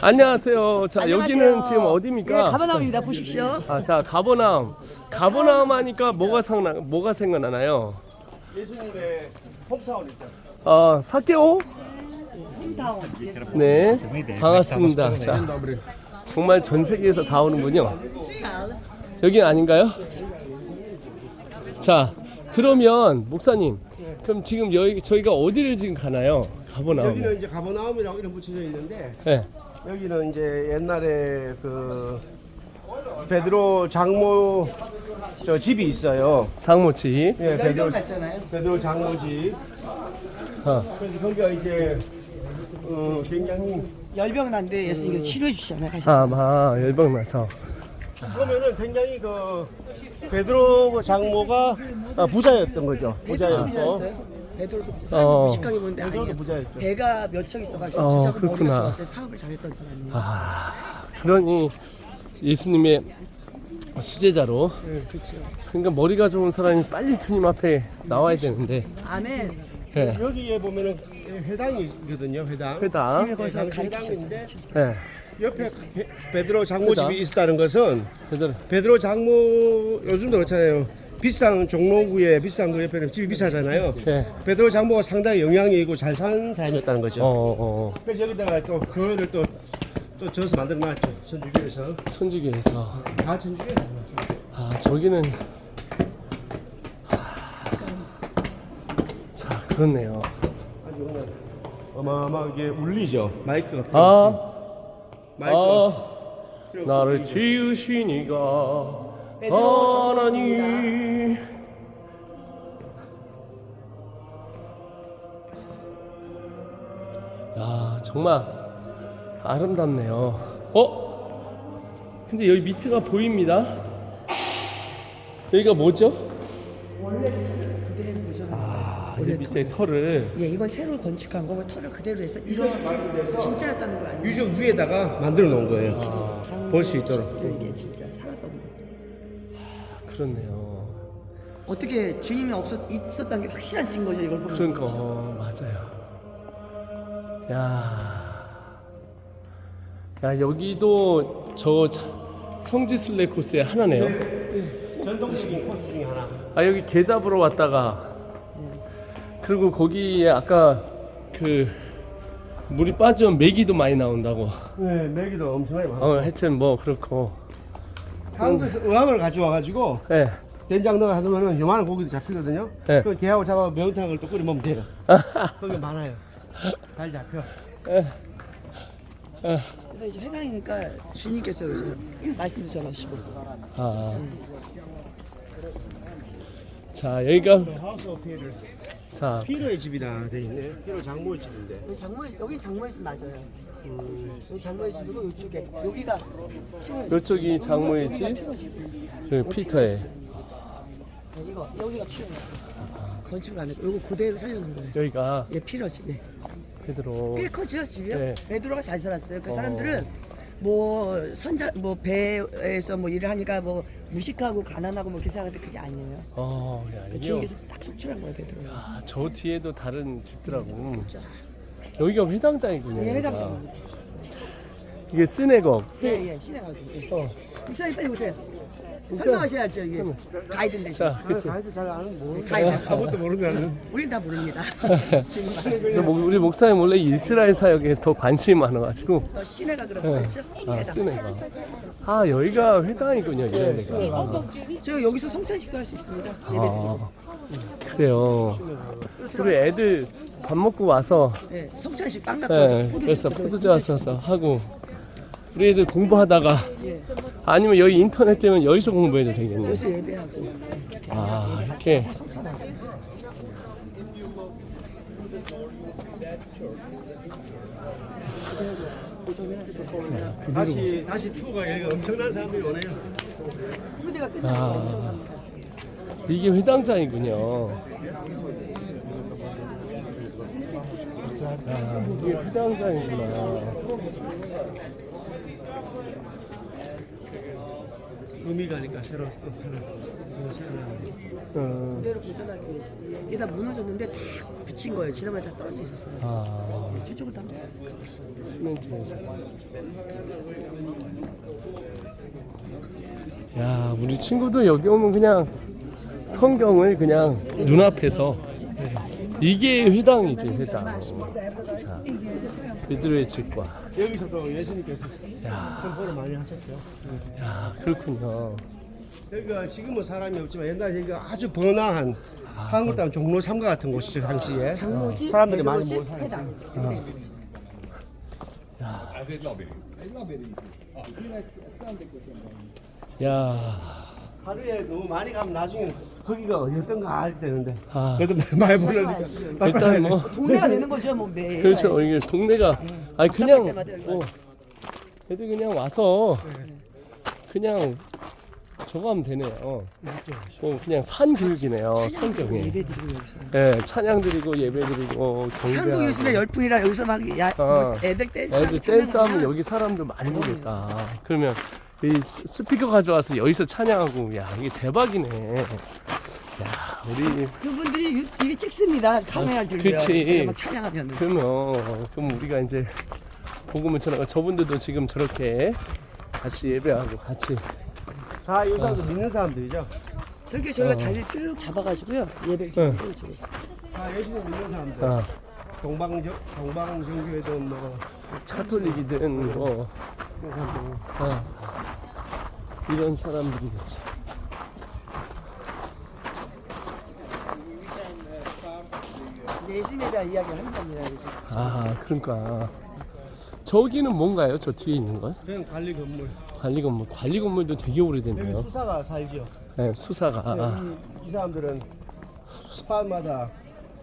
안녕하세요. 자, 안녕하세요. 여기는 지금 어디입니까? 예, 가바나입니다. 보십시오. 아, 자, 가보남. 가보남 하니까 뭐가 생나 뭐가 생각나나요? 예수님의 홈타운 있잖아. 아, 사케오? 홈타운. 네. 반갑습니다. 자, 정말 전 세계에서 다 오는군요. 여기 아닌가요? 자, 그러면 목사님, 그럼 지금 여기 저희가 어디를 지금 가나요? 가보남. 여기는 이제 가버나움이라고 이름 붙여져 있는데 네. 여기는 이제 옛날에 그 베드로 장모 저 집이 있어요. 장모치. 예, 베드로 열병 났잖아요. 베드로 장모 집. 어. 그래서 거기가 이제 어, 굉장히 열병 난데 예수님께서 치료해 주시잖아요. 가셔서. 아, 마 열병 나서. 보면은 굉장히 그 베드로 장모가 아, 부자였던 거죠. 부자였고 부자였어요. 베드로도 부자. 어. 무식하게 보는데 아니에요. 부자였죠. 배가 몇 척 있어가지고 어, 부자고 그렇구나. 머리가 좋았어요. 사업을 잘했던 사람이에요. 아, 그러니 예수님의 수제자로 네, 그렇죠. 그러니까 머리가 좋은 사람이 빨리 주님 앞에 나와야 되는데 아멘. 예. 여기에 보면은 회당이 있거든요. 회당. 회당 집에 거기서 네, 가르치셨잖아요. 회당인데 예. 옆에 베- 베드로 장모 회당. 집이 있다는 것은 베드로 장모 요즘도 그렇잖아요. 비싼 종로구에 비싼 그 옆에는 집이 비싸잖아요. 예. 베드로 장모가 상당히 영향이 있고 잘 사는 사람이었다는 거죠. 어, 어, 어. 그래서 여기다가 또 교회를 또, 또 져서 만들어 놨죠. 천주교에서. 천주교에서 다 천주교에서. 아 저기는 자 그렇네요. 아주 어마어마하게 울리죠. 마이크가 필요 아. 마이크가. 아 필요 나를. 지으시니가 베드로 하나님. 야 정말 아름답네요. 어? 근데 여기 밑에가 보입니다. 여기가 뭐죠? 원래 털을 그대로 보존한 거예요. 아, 이 원래 밑에 털을 예, 이건 새로 건축한 거고 털을 그대로 해서 이렇게 진짜였다는 걸 알고 유적 위에다가 만들어 놓은 거예요. 아. 볼수 있도록. 이게 진짜 살았던 거. 그렇네요. 어떻게 주님이 없었 있었다는 게 확실한 증거죠 이걸 보면. 그러니까 어, 맞아요. 야, 야 여기도 저 자- 성지순례 코스의 하나네요. 전통적인 코스 중에 하나. 아 여기 게 잡으러 왔다가 그리고 거기에 아까 그 물이 빠지면 메기도 많이 나온다고. 네, 메기도 엄청나게 많아. 어 하여튼 뭐 그렇고. 한국에서 의왕을 가져와 가지고 예. 된장 넣어 하면은 요만한 고기도 잡히거든요. 네. 그 게하고 잡아 매운탕을 또 끓여 먹으면 돼요. 거기 많아요. 잘 잡혀. 근데 이제 회당이니까 주님께서 여기서 말씀도 전하시고. 아. 자 여기가 하우스 오브 피를 자 피로의 집이라 돼 있네. 피로 장모의 집인데. 여기 장모 여기 장모의 집 맞아요. 여기 장모의 집이고 이쪽에 여기가 이쪽이 장모의 집, 그리고 피터의. 이거 여기가 피로. 건축을 안 했고 이거 그대로 살려놓은 거예요. 여기가 얘 피로 집이. 베드로. 꽤 커지요 집이요. 네. 베드로가 잘 살았어요. 그 사람들은 뭐 선자 뭐 배에서 뭐 일을 하니까 뭐 무식하고 가난하고 뭐 이렇게 생각하는데 그게 아니에요. 어, 야, 그 이게 주님께서 딱 속출한 거예요 베드로가. 아, 저 뒤에도 다른 집더라고. 여기가 회당장이군요. 예, 여기가. 회당장. 이게 쓰네거. 예 예 시내가지고. 예. 어. 목사님 빨리 오세요. 설명하셔야죠 이게 가이드 대신. 자, 그치. 가이드 잘 아는 모르는 가이드. 아무것도 모르는. 우린 다 모릅니다. 지금 그래서 목- 우리 목사님 원래 이스라엘 사역에 더 관심이 많아가지고. 너 시내가 그렇죠? 아, 쓰네거. 아, 여기가 회당이군요. 이런 데가. 저 여기서 성찬식도 할 수 있습니다. 예배 아, 그래요. 우리 애들 밥 먹고 와서 네, 성찬식 빵 갖고 와서 네, 포도 그래서 포도주 왔어서 하고 우리 애들 공부하다가 아니면 여기 인터넷 되면 여기서 공부해도 되겠네. 여기서 예배하고 아 이렇게 성찬하고. 다시 다시 투어가 여기가 엄청난 사람들이 오네요. 후대가 끝나고 아. 이게 회당장이군요. 아, 이게 회당장이구나. 의미가 니까 새로 또 하나. 어, 그대로 보존하기 위해서 이게 다 무너졌는데 다 붙인 거예요. 지난번에 다 떨어져 있었어요. 아 네, 저쪽으로 한번 시멘트에서. 야 우리 친구도 여기 오면 그냥 성경을 그냥 눈앞에서 이게 회당이지 회당. 자 베드로의 집과. 여기서도 예수님께서 야, 선포를 많이 하셨죠. 야 그렇군요. 여기가 지금은 사람이 없지만 옛날에 여기가 아주 번화한 한국 땅 종로 3가 같은 곳이죠 당시에 장로지 사람들이 많이 모여 살고. 회당. 야, 하루에 너무 많이 가면 나중에 거기가 어디였던가 알 때는데 아. 그래도 많이 부르니까 일단 뭐 동네가 되는 거죠, 뭐 매일. 그렇죠. 이게 동네가 아니 그냥 때마다 여기 뭐 애들 그냥 와서 그냥 저거 하면 되네요. 어, 그냥 산 교육이네요. 성경에. 예배 드리고 여기서. 예, 찬양 드리고 예배 드리고 한국 경배하고. 요즘에 열풍이라 여기서 막 야, 어. 뭐 애들 댄스 애들 댄스 하면 여기 사람들 많이 오니까. 그러면 이 스- 스피커 가져와서 여기서 찬양하고 야 이게 대박이네. 야 우리 그분들이 유- 이게 찍습니다. 카메라 들고요. 그치. 제가 막 찬양하면. 그러면 그럼 우리가 이제 복음을 전하고 저분들도 지금 저렇게 같이 예배하고 같이 다이 사람들 믿는 사람들이죠 저렇게 저희가 어. 자리를 쭉 잡아가지고요. 예배를 응. 드리고 있어요. 다 예수님 믿는 사람들 아, 동방정 동방정교회든 뭐 카톨릭이든 뭐 아, 이런 사람들이겠지. 예수님에 대한 이야기를. 그래서. 아 그러니까 저기는 뭔가요? 저 뒤에 있는 건? 그냥 관리 건물 관리 건물. 관리 건물도 되게 여기 오래됐네요. 수사가 살죠 네, 수사가. 이, 이 사람들은 스파마다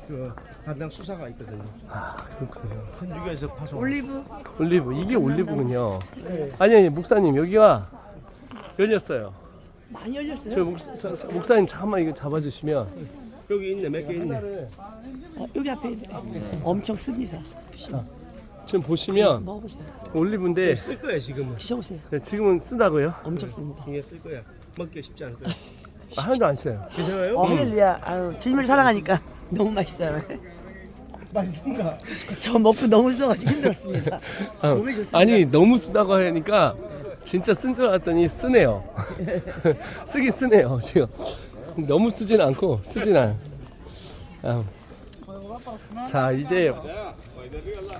그 담당 수사가 있거든요 아 그렇군요. 현주교에서 파송 올리브 올리브 이게 올리브군요. 네. 아니 아니 목사님 여기가 열렸어요. 많이 열렸어요. 저 목사, 사- 목사님 잠깐만 이거 잡아주시면 여기 있네 몇 개 있네 어, 여기 앞에 있네. 엄청 씁니다. 지금 보시면 먹어보세요. 올리브인데 쓸 거야 지금은 드셔보세요. 네, 지금은 쓰다고요? 엄청 씁니다. 이게 쓸 거야 먹기 쉽지 않을 거야 아, 하나도 안 써요. 괜찮아요? 어, 할렐루야. 아유, 주님을 사랑하니까 너무 맛있어요. 맛있습니다 저 먹고 너무 써가지고 힘들었습니다. 아, 몸에 좋습니다. 아니 너무 쓰다고 하니까 진짜 쓴 줄 알았더니 쓰네요. 쓰긴 쓰네요 지금. 너무 쓰진 않고 쓰진 않. 아. 자 이제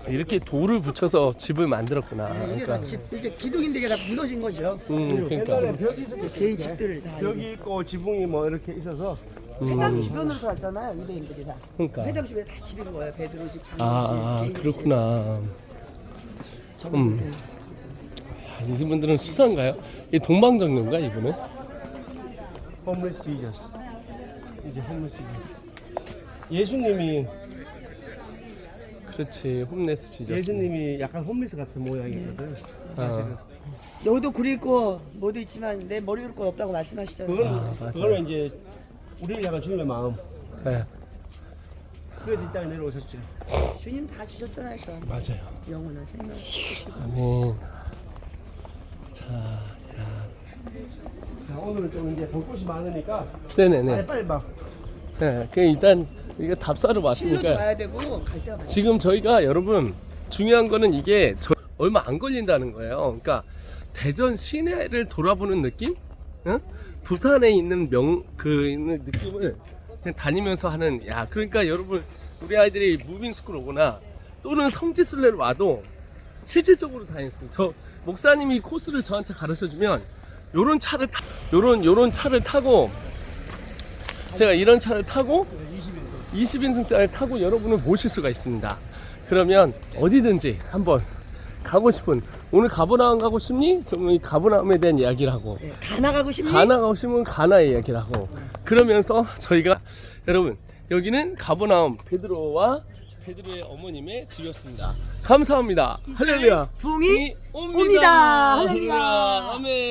이렇게 돌을 붙여서 집을 만들었구나. 이게 그러니까 다 집, 이게 기둥인데 이게 다 무너진 거죠. 음 옛날에 그러니까 벽이 있었는데 개인 집들을 다. 벽이 있고 지붕이 뭐 이렇게 있어서 회당 주변으로 살잖아요. 유대인들이 다. 그러니까. 회당 주변에 다 집인 거예요. 베드로 집, 장로 집, 아, 아 개인 집. 그렇구나. 저분들. 야, 이분들은 수사인가요? 이 동방정론가 이분은? 홈리스 지저스 이제 홈리스 지저스 예수님이 그렇지 홈레스 지저. 예수님이 약간 홈리스 같은 모양이거든 사실은 여기도 굴 있고 뭐도 있지만 내 머리 굴건 없다고 말씀하시잖아요. 그거는 아, 맞아요. 그거는 이제 우리를 향한 주님의 마음 네, 그래서 이 땅에 내려오셨죠 주님 다 주셨잖아요. 저 맞아요. 영원한 생명. 아멘. 자, 야. 자 오늘은 좀 이제 볼 곳이 많으니까 네네네. 빨리 빨리 막 네, 그 일단 이거 답사로 실로도 왔으니까 가야 되고 갈 때가 많아요. 지금 저희가 여러분 중요한 거는 이게 저- 얼마 안 걸린다는 거예요. 그러니까 대전 시내를 돌아보는 느낌? 응? 부산에 있는 명 그 있는 느낌을 그냥 다니면서 하는 야 그러니까 여러분 우리 아이들이 무빙 스쿨 오거나 또는 성지순례를 와도 실질적으로 다녔어요. 저 목사님이 코스를 저한테 가르쳐 주면 요런 차를 타 요런 요런 차를 타고 제가 이런 차를 타고 20인승짜리 타고 여러분을 모실 수가 있습니다. 그러면 어디든지 한번 가고 싶은 오늘 가보나움 가고 싶니? 그러면 이 가보나움에 대한 이야기를 하고 네, 가나 가고 싶니? 가나 가고 싶으면 가나의 이야기를 하고 그러면서 저희가 여러분 여기는 가보나움 베드로와 베드로의 어머님의 집이었습니다. 감사합니다. 할렐루야. 부흥이 옵니다. 옵니다. 할렐루야. 아멘.